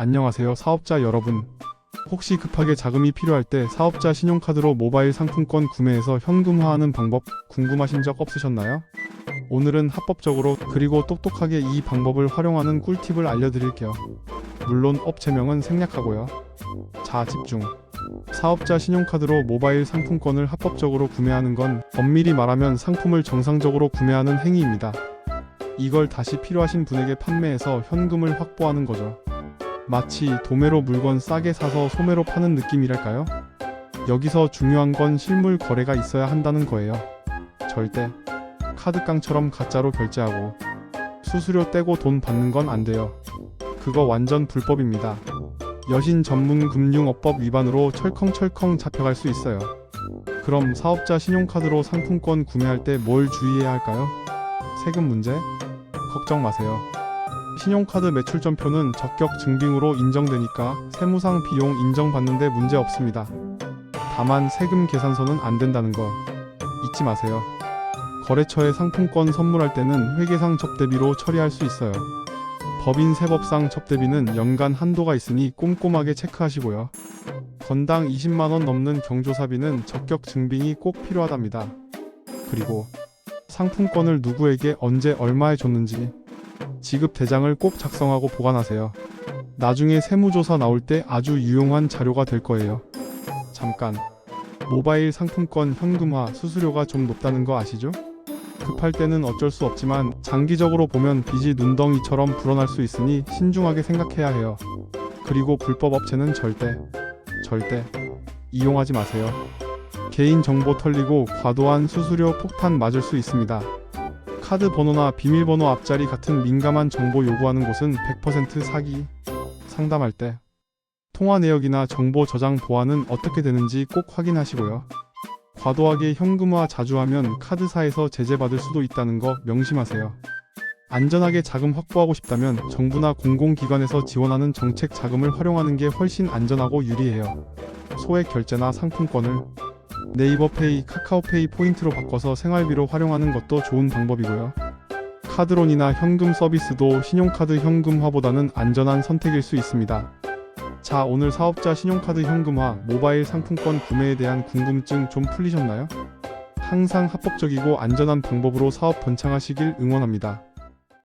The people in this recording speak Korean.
안녕하세요 사업자 여러분. 혹시 급하게 자금이 필요할 때 사업자 신용카드로 모바일 상품권 구매해서 현금화하는 방법 궁금하신 적 없으셨나요? 오늘은 합법적으로 그리고 똑똑하게 이 방법을 활용하는 꿀팁을 알려드릴게요. 물론 업체명은 생략하고요. 자 집중. 사업자 신용카드로 모바일 상품권을 합법적으로 구매하는 건 엄밀히 말하면 상품을 정상적으로 구매하는 행위입니다. 이걸 다시 필요하신 분에게 판매해서 현금을 확보하는 거죠. 마치 도매로 물건 싸게 사서 소매로 파는 느낌이랄까요? 여기서 중요한 건 실물 거래가 있어야 한다는 거예요. 절대 카드깡처럼 가짜로 결제하고 수수료 떼고 돈 받는 건 안 돼요. 그거 완전 불법입니다. 여신 전문 금융업법 위반으로 철컹철컹 잡혀갈 수 있어요. 그럼 사업자 신용카드로 상품권 구매할 때 뭘 주의해야 할까요? 세금 문제? 걱정 마세요. 신용카드 매출점표는 적격 증빙으로 인정되니까 세무상 비용 인정받는데 문제 없습니다. 다만 세금 계산서는 안 된다는 거 잊지 마세요. 거래처에 상품권 선물할 때는 회계상 접대비로 처리할 수 있어요. 법인 세법상 접대비는 연간 한도가 있으니 꼼꼼하게 체크하시고요. 건당 20만원 넘는 경조사비는 적격 증빙이 꼭 필요하답니다. 그리고 상품권을 누구에게 언제 얼마에 줬는지 지급 대장을 꼭 작성하고 보관하세요. 나중에 세무조사 나올 때 아주 유용한 자료가 될 거예요. 잠깐. 모바일 상품권 현금화 수수료가 좀 높다는 거 아시죠? 급할 때는 어쩔 수 없지만 장기적으로 보면 빚이 눈덩이처럼 불어날 수 있으니 신중하게 생각해야 해요. 그리고 불법 업체는 절대, 절대 이용하지 마세요. 개인 정보 털리고 과도한 수수료 폭탄 맞을 수 있습니다. 카드 번호나 비밀번호 앞자리 같은 민감한 정보 요구하는 곳은 100% 사기. 상담할 때 통화 내역이나 정보 저장 보안은 어떻게 되는지 꼭 확인하시고요. 과도하게 현금화 자주 하면 카드사에서 제재받을 수도 있다는 거 명심하세요. 안전하게 자금 확보하고 싶다면 정부나 공공기관에서 지원하는 정책 자금을 활용하는 게 훨씬 안전하고 유리해요. 소액 결제나 상품권을 네이버페이, 카카오페이 포인트로 바꿔서 생활비로 활용하는 것도 좋은 방법이고요. 카드론이나 현금 서비스도 신용카드 현금화보다는 안전한 선택일 수 있습니다. 자, 오늘 사업자 신용카드 현금화, 모바일 상품권 구매에 대한 궁금증 좀 풀리셨나요? 항상 합법적이고 안전한 방법으로 사업 번창하시길 응원합니다.